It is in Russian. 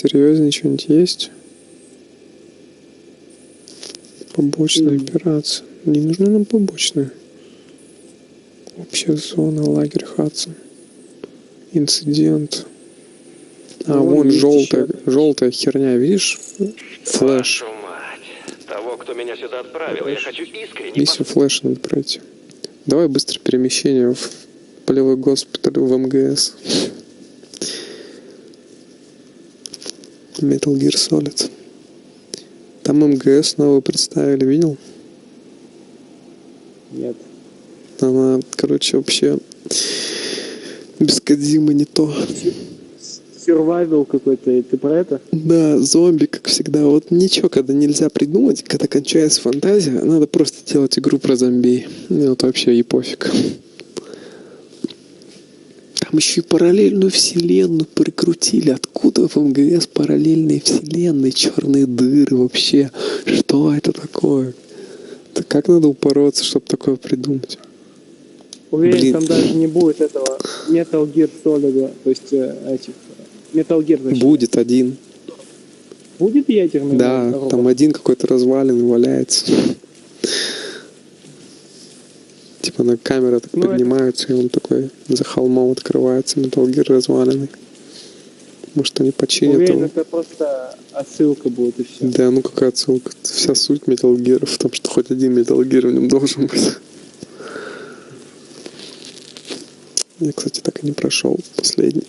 Посерьезнее что-нибудь есть? Побочная М. операция. Не нужны нам побочные. Общая зона, лагерь Хадсон. Инцидент. А, Ну, вон есть желтая, еще. желтая херня, видишь? Флэш. Того, кто меня сюда отправил, я хочу искренне... Миссию флэш надо пройти. Давай быстро перемещение в полевой госпиталь в МГС. Metal Gear Solid. Там МГС новый представили, видел? Нет. Она, короче, вообще без Кодзимы не то. Survival какой-то, ты про это? Да, зомби, как всегда. Вот ничего, когда нельзя придумать, когда кончается фантазия, надо просто делать игру про зомби. Мне вот вообще и пофиг. Там еще и параллельную вселенную прикрутили. Откуда в МГС параллельные вселенные, черные дыры вообще? Что это такое? Да как надо упороться, чтобы такое придумать? Уверен, Блин. там даже не будет этого Metal Gear Solid, то есть э, этих э, Metal Gear значит. Будет один. Будет ядерный Да, там один какой-то разваленный валяется. Типа на камера так Ну, поднимается, и он такой за холмом открывается, Metal Gear разваленный. Может, они починят Уверен, его. это просто отсылка будет и все. Да, ну какая отсылка. Вся суть Metal Gear в том, что хоть один Metal Gear в нем должен быть. Я, кстати, так и не прошел последний.